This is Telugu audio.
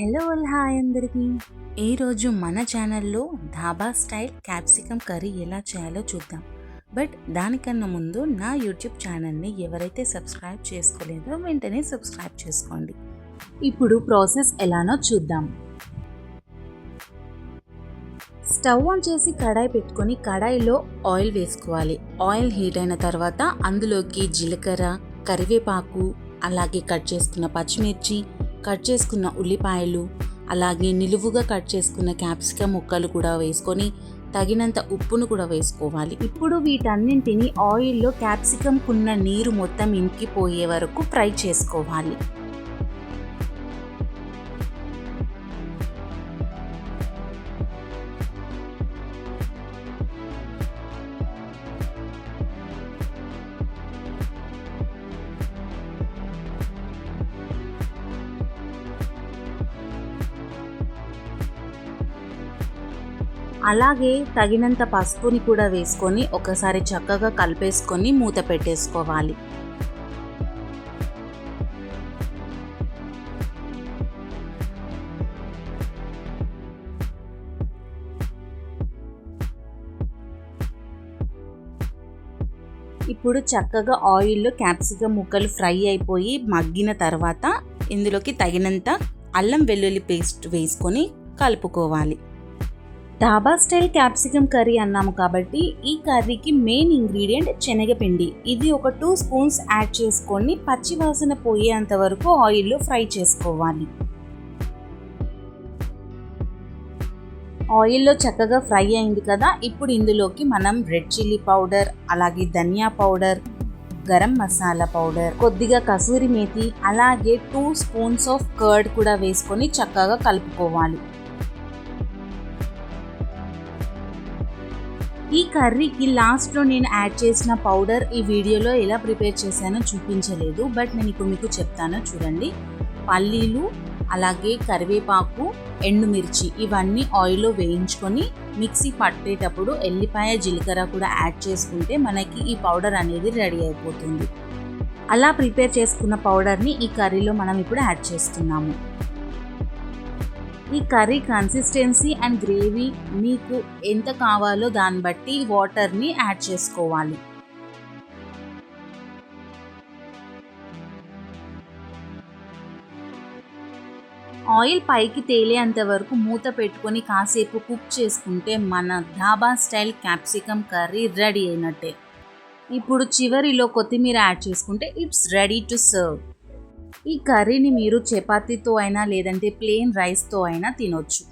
హలో హాయ్ అందరికీ. ఈరోజు మన ఛానల్లో ధాబా స్టైల్ క్యాప్సికమ్ కర్రీ ఎలా చేయాలో చూద్దాం. బట్ దానికన్నా ముందు నా యూట్యూబ్ ఛానల్ని ఎవరైతే సబ్స్క్రైబ్ చేసుకోలేదో వెంటనే సబ్స్క్రైబ్ చేసుకోండి. ఇప్పుడు ప్రాసెస్ ఎలానో చూద్దాం. స్టవ్ ఆన్ చేసి కడాయి పెట్టుకొని కడాయిలో ఆయిల్ వేసుకోవాలి. ఆయిల్ హీట్ అయిన తర్వాత అందులోకి జీలకర్ర కరివేపాకు అలాగే కట్ చేసుకున్న పచ్చిమిర్చి కట్ చేసుకున్న ఉల్లిపాయలు అలాగే నిలువుగా కట్ చేసుకున్న క్యాప్సికమ్ ముక్కలు కూడా వేసుకొని తగినంత ఉప్పును కూడా వేసుకోవాలి. ఇప్పుడు వీటన్నింటిని ఆయిల్లో క్యాప్సికమ్ కున్న నీరు మొత్తం ఇంకిపోయే వరకు ఫ్రై చేసుకోవాలి. అలాగే తగినంత పసుపుని కూడా వేసుకొని ఒకసారి చక్కగా కలిపేసుకొని మూత పెట్టేసుకోవాలి. ఇప్పుడు చక్కగా ఆయిల్లో క్యాప్సికమ్ ముక్కలు ఫ్రై అయిపోయి మగ్గిన తర్వాత ఇందులోకి తగినంత అల్లం వెల్లుల్లి పేస్ట్ వేసుకొని కలుపుకోవాలి. ధాబా స్టైల్ క్యాప్సికమ్ కర్రీ అన్నాము కాబట్టి ఈ కర్రీకి మెయిన్ ఇంగ్రీడియంట్ శనగపిండి. ఇది ఒక టూ స్పూన్స్ యాడ్ చేసుకొని పచ్చి వాసన పోయేంత వరకు ఆయిల్లో ఫ్రై చేసుకోవాలి. ఆయిల్లో చక్కగా ఫ్రై అయింది కదా ఇప్పుడు ఇందులోకి మనం రెడ్ చిల్లీ పౌడర్ అలాగే ధనియా పౌడర్ గరం మసాలా పౌడర్ కొద్దిగా కసూరి మేతి అలాగే టూ స్పూన్స్ ఆఫ్ కర్డ్ కూడా వేసుకొని చక్కగా కలుపుకోవాలి. ఈ కర్రీకి లాస్ట్లో నేను యాడ్ చేసిన పౌడర్ ఈ వీడియోలో ఎలా ప్రిపేర్ చేశానో చూపించలేదు బట్ నేను ఇప్పుడు మీకు చెప్తాను చూడండి. పల్లీలు అలాగే కరివేపాకు ఎండుమిర్చి ఇవన్నీ ఆయిల్లో వేయించుకొని మిక్సీ పట్టేటప్పుడు ఎల్లిపాయ జీలకర్ర కూడా యాడ్ చేసుకుంటే మనకి ఈ పౌడర్ అనేది రెడీ అయిపోతుంది. అలా ప్రిపేర్ చేసుకున్న పౌడర్ని ఈ కర్రీలో మనం ఇప్పుడు యాడ్ చేస్తున్నాము. ఈ కర్రీ కన్సిస్టెన్సీ అండ్ గ్రేవీ మీకు ఎంత కావాలో దాన్ని బట్టి వాటర్ని యాడ్ చేసుకోవాలి. ఆయిల్ పైకి తేలేంత వరకు మూత పెట్టుకొని కాసేపు కుక్ చేసుకుంటే మన dhaba style capsicum curry ready అయినట్టే. ఇప్పుడు చివరిలో కొత్తిమీర యాడ్ చేసుకుంటే ఇట్స్ రెడీ టు సర్వ్ ఈ కర్రీని మీరు చపాతీతో అయినా లేదంటే ప్లెయిన్ రైస్తో అయినా తినొచ్చు.